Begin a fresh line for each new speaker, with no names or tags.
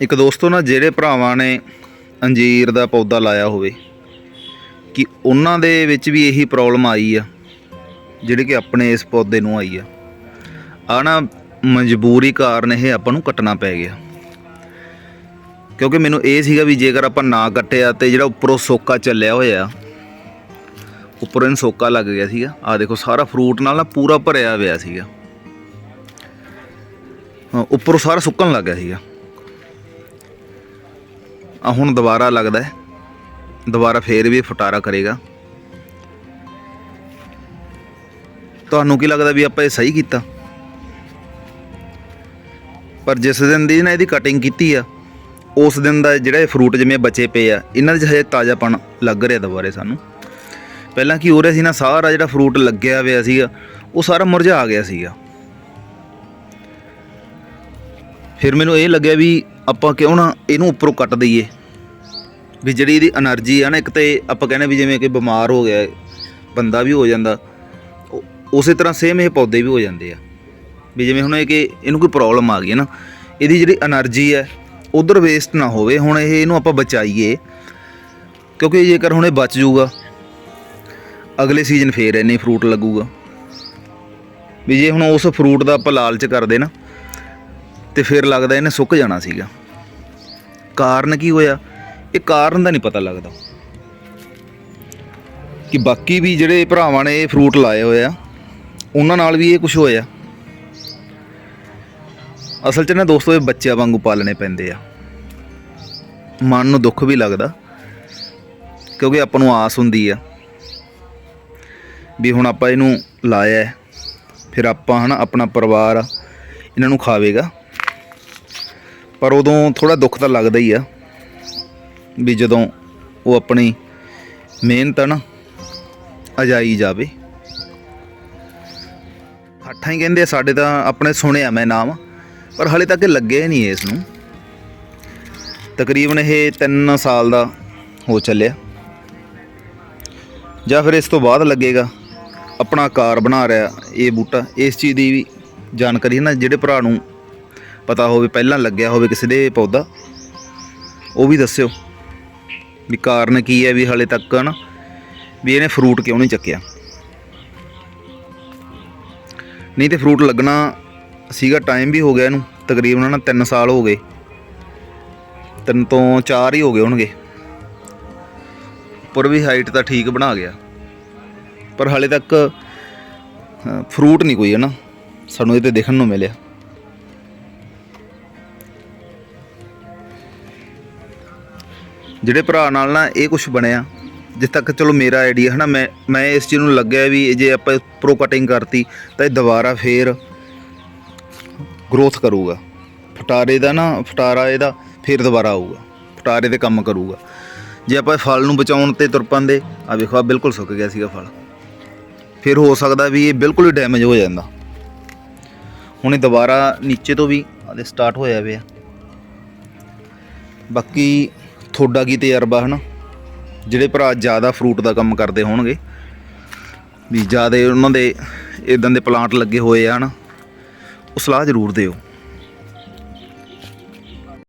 ਇੱਕ ਦੋਸਤੋ ਨਾ ਜਿਹੜੇ ਭਰਾਵਾਂ ਨੇ ਅੰਜੀਰ ਦਾ ਪੌਦਾ ਲਾਇਆ ਹੋਵੇ, ਕਿ ਉਹਨਾਂ ਦੇ ਵਿੱਚ ਵੀ ਇਹੀ ਪ੍ਰੋਬਲਮ ਆਈ ਆ, ਜਿਹੜੀ ਕਿ ਆਪਣੇ ਇਸ ਪੌਦੇ ਨੂੰ ਆਈ ਆ। ਆ ਨਾ ਮਜਬੂਰੀ ਕਾਰਨ ਇਹ ਆਪਾਂ ਨੂੰ ਕੱਟਣਾ ਪੈ ਗਿਆ। ਕਿਉਂਕਿ ਮੈਨੂੰ ਇਹ ਸੀਗਾ ਵੀ ਜੇਕਰ ਆਪਾਂ ਨਾ ਕੱਟਿਆ ਤੇ ਜਿਹੜਾ ਉੱਪਰੋਂ ਸੋਕਾ ਚੱਲਿਆ ਹੋਇਆ, ਉੱਪਰੋਂ ਇਹਨੂੰ ਸੋਕਾ ਲੱਗ ਗਿਆ ਸੀਗਾ। ਆ ਦੇਖੋ, ਸਾਰਾ ਫਰੂਟ ਨਾਲ ਨਾ ਪੂਰਾ ਭਰਿਆ ਹੋਇਆ ਸੀਗਾ। ਉੱਪਰੋਂ ਸਾਰਾ ਸੁੱਕਣ ਲੱਗ ਗਿਆ ਸੀਗਾ। ਆ ਹੁਣ ਦੁਬਾਰਾ ਲੱਗਦਾ ਹੈ। ਦੁਬਾਰਾ ਫੇਰ ਵੀ ਫਟਾਰਾ ਕਰੇਗਾ। ਤੁਹਾਨੂੰ ਕੀ ਲੱਗਦਾ ਵੀ ਆਪਾਂ ਇਹ ਸਹੀ ਕੀਤਾ? ਪਰ ਜਿਸ ਦਿਨ ਦੀ ਨਾ ਇਹਦੀ ਕਟਿੰਗ ਕੀਤੀ ਆ, ਉਸ ਦਿਨ ਦਾ ਜਿਹੜਾ ਇਹ ਫਰੂਟ ਜਿਵੇਂ ਬਚੇ ਪਏ ਆ, ਇਹਨਾਂ ਦੇ ਹਜੇ ਤਾਜ਼ਾਪਣ ਲੱਗ ਰਿਹਾ ਦੁਬਾਰੇ ਸਾਨੂੰ। ਪਹਿਲਾਂ ਕੀ ਹੋ ਰਿਹਾ ਸੀ ਨਾ, ਸਾਰਾ ਜਿਹੜਾ ਫਰੂਟ ਲੱਗਿਆ ਹੋਇਆ ਸੀਗਾ, ਉਹ ਸਾਰਾ ਮੁਰਝਾ ਗਿਆ ਸੀਗਾ। ਫਿਰ ਮੈਨੂੰ ਇਹ ਲੱਗਿਆ ਵੀ ਆਪਾਂ ਕਿਉਂ ਨਾ ਇਹਨੂੰ ਉੱਪਰੋਂ ਕੱਟ ਦਈਏ। ਵੀ ਜਿਹੜੀ ਇਹਦੀ એનર્ਜੀ ਆ ਨਾ, ਇੱਕ ਤੇ ਆਪਾਂ ਕਹਿੰਦੇ ਵੀ ਜਿਵੇਂ ਕਿ ਬਿਮਾਰ ਹੋ ਗਿਆ, ਬੰਦਾ ਵੀ ਹੋ ਜਾਂਦਾ ਉਸੇ ਤਰ੍ਹਾਂ ਸੇਮ ਇਹ ਪੌਦੇ ਵੀ ਹੋ ਜਾਂਦੇ ਆ। ਵੀ ਜਿਵੇਂ ਹੁਣ ਇਹ ਕਿ ਇਹਨੂੰ ਕੋਈ ਪ੍ਰੋਬਲਮ ਆ ਗਈ ਹੈ ਨਾ, ਇਹਦੀ ਜਿਹੜੀ એનર્ਜੀ ਹੈ, ਉਧਰ ਵੇਸਟ ਨਾ ਹੋਵੇ, ਹੁਣ ਇਹ ਇਹਨੂੰ ਆਪਾਂ ਬਚਾਈਏ। ਕਿਉਂਕਿ ਜੇਕਰ ਹੁਣ ਇਹ ਬਚ ਜੂਗਾ ਅਗਲੇ ਸੀਜ਼ਨ ਫੇਰ ਇਹਨੇ ਫਰੂਟ ਲੱਗੂਗਾ। ਵੀ ਜੇ ਹੁਣ ਉਸ ਫਰੂਟ ਦਾ ਆਪਾਂ ਲਾਲਚ ਕਰਦੇ ਨਾ ਤੇ ਫਿਰ ਲੱਗਦਾ ਇਹਨੇ ਸੁੱਕ ਜਾਣਾ ਸੀਗਾ। ਕਾਰਨ ਕੀ ਹੋਇਆ? ਇਹ ਕਾਰਨ ਦਾ ਨਹੀਂ ਪਤਾ ਲੱਗਦਾ। ਕਿ ਬਾਕੀ ਵੀ ਜਿਹੜੇ ਭਰਾਵਾਂ ਨੇ ਇਹ ਫਰੂਟ ਲਾਏ ਹੋਏ ਆ, ਉਹਨਾਂ ਨਾਲ ਵੀ ਇਹ ਕੁਝ ਹੋਇਆ। ਅਸਲ 'ਚ ਨਾ ਦੋਸਤੋ, ਇਹ ਬੱਚਿਆਂ ਵਾਂਗੂ ਪਾਲਣੇ ਪੈਂਦੇ ਆ। ਮਨ ਨੂੰ ਦੁੱਖ ਵੀ ਲੱਗਦਾ, ਕਿਉਂਕਿ ਆਪਾਂ ਨੂੰ ਆਸ ਹੁੰਦੀ ਆ ਵੀ ਹੁਣ ਆਪਾਂ ਇਹਨੂੰ ਲਾਇਆ ਫਿਰ ਆਪਾਂ ਹਨਾ ਆਪਣਾ ਪਰਿਵਾਰ ਇਹਨਾਂ ਨੂੰ ਖਾਵੇਗਾ। ਪਰ ਉਦੋਂ ਥੋੜਾ ਦੁੱਖ ਤਾਂ ਲੱਗਦਾ ਹੀ ਆ ਵੀ ਜਦੋਂ ਉਹ ਆਪਣੀ ਮਿਹਨਤ ਆ ਨਾ ਅਜਾਈ ਜਾਵੇ। ਹੱਠਾਂ ਹੀ ਕਹਿੰਦੇ ਆ, ਸਾਡੇ ਤਾਂ ਆਪਣੇ ਸੁਣਿਆ ਮੈਂ ਨਾਮ, ਪਰ ਹਲੇ ਤੱਕ ਇਹ ਲੱਗਿਆ ਹੀ ਨਹੀਂ ਇਸ ਨੂੰ। ਤਕਰੀਬਨ ਇਹ 3 ਸਾਲ ਦਾ ਹੋ ਚੱਲਿਆ। ਜਾਂ ਫਿਰ ਇਸ ਤੋਂ ਬਾਅਦ ਲੱਗੇਗਾ, ਆਪਣਾ ਆਕਾਰ ਬਣਾ ਰਿਹਾ ਇਹ ਬੂਟਾ। ਇਸ ਚੀਜ਼ ਦੀ ਵੀ ਜਾਣਕਾਰੀ ਹੈ ਨਾ, ਜਿਹੜੇ ਭਰਾ ਨੂੰ ਪਤਾ ਹੋਵੇ, ਪਹਿਲਾਂ ਲੱਗਿਆ ਹੋਵੇ ਕਿਸੇ ਦੇ ਪੌਦਾ। ਉਹ ਵੀ ਦੱਸਿਓ ਵੀ ਕਾਰਨ ਕੀ ਹੈ ਵੀ ਹਲੇ ਤੱਕ ਨਾ ਵੀ ਇਹਨੇ ਫਰੂਟ ਕਿਉਂ ਨਹੀਂ ਚੱਕਿਆ? ਨਹੀਂ ਤੇ ਫਰੂਟ ਲੱਗਣਾ ਸੀਗਾ ਟਾਈਮ ਵੀ ਹੋ ਗਿਆ ਇਹਨੂੰ। ਤਕਰੀਬਨ ਨਾ 3 ਸਾਲ ਹੋ ਗਏ। ਤਿੰਨ ਤੋਂ 4 ਹੀ ਹੋ ਗਏ ਹੋਣਗੇ। ਪਰ ਵੀ ਹਾਈਟ ਤਾਂ ਠੀਕ ਬਣਾ ਗਿਆ। ਪਰ ਹਾਲੇ ਤੱਕ ਫਰੂਟ ਨਹੀਂ ਕੋਈ ਹੈ ਨਾ ਸਾਨੂੰ ਇਹ ਤੇ ਦੇਖਣ ਨੂੰ ਮਿਲਿਆ। ਜਿਹੜੇ ਭਰਾ ਨਾਲ ਨਾ ਇਹ ਕੁਝ ਬਣਿਆ ਜਿਸ ਤੱਕ ਚਲੋ ਮੇਰਾ ਆਈਡੀਆ ਹੈ ਨਾ ਮੈਂ ਮੈਂ ਇਸ ਚੀਜ਼ ਨੂੰ ਲੱਗਿਆ ਵੀ ਜੇ ਆਪਾਂ ਪ੍ਰੋ ਕਟਿੰਗ ਕਰਤੀ, ਤਾਂ ਇਹ ਦੁਬਾਰਾ ਫੇਰ ਗਰੋਥ ਕਰੂਗਾ। ਫਟਾਰੇ ਦਾ ਨਾ, ਫਟਾਰਾ ਇਹਦਾ ਫੇਰ ਦੁਬਾਰਾ ਆਊਗਾ, ਫਟਾਰੇ ਤੇ ਕੰਮ ਕਰੂਗਾ। ਜੇ ਆਪਾਂ ਫਲ ਨੂੰ ਬਚਾਉਣ ਤੇ ਤੁਰ ਪੰਦੇ ਆ ਵੇਖੋ ਆ ਬਿਲਕੁਲ ਸੁੱਕ ਗਿਆ ਸੀਗਾ ਫਲ। ਫਿਰ ਹੋ ਸਕਦਾ ਵੀ ਇਹ ਬਿਲਕੁਲ ਹੀ ਡੈਮੇਜ ਹੋ ਜਾਂਦਾ। ਹੁਣ ਇਹ ਦੁਬਾਰਾ ਨੀਚੇ ਤੋਂ ਵੀ ਆਦੇ ਸਟਾਰਟ ਹੋਇਆ ਪਿਆ। ਬਾਕੀ ਤੁਹਾਡਾ ਕੀ ਤਜਰਬਾ ਹੈ ਨਾ ਜਿਹੜੇ ਭਰਾ ਜ਼ਿਆਦਾ ਫਰੂਟ ਦਾ ਕੰਮ ਕਰਦੇ ਹੋਣਗੇ, ਵੀ ਜ਼ਿਆਦਾ ਉਹਨਾਂ ਦੇ ਇਦਾਂ ਦੇ ਪਲਾਂਟ ਲੱਗੇ ਹੋਏ ਆ ਨਾ ਉਹ ਸਲਾਹ ਜ਼ਰੂਰ ਦਿਓ।